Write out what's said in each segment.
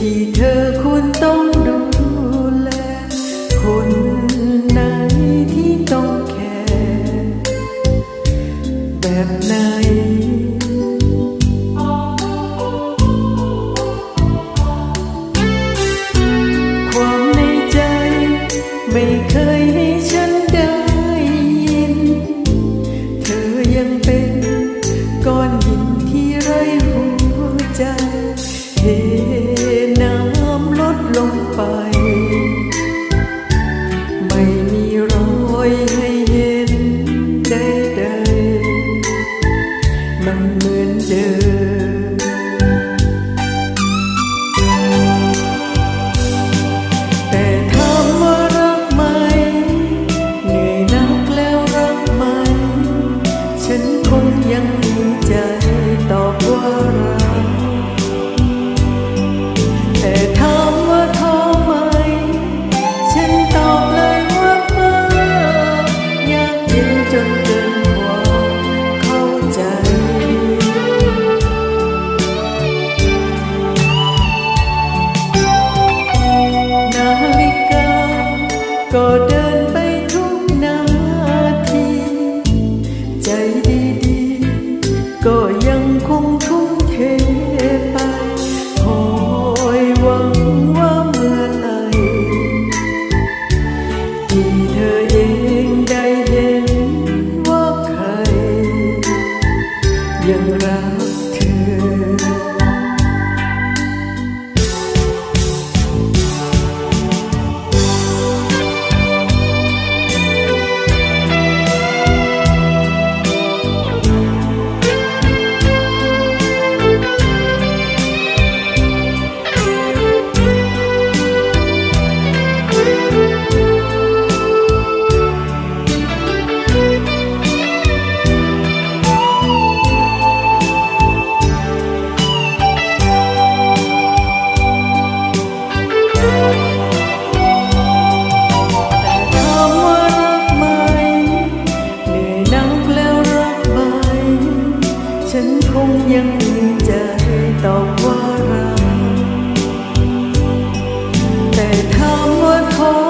ที่เธอคุ้น ฉันคงยังมีใจตอบว่ารัก ก็ยังคงทุ่มเทไปคอยหวังว่าเมื่อไหร่ที่เธอเองได้เห็นว่าใครยังรัก ฉันคงยังมีใจตอบว่ารักแต่ถามว่าท้อ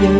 yang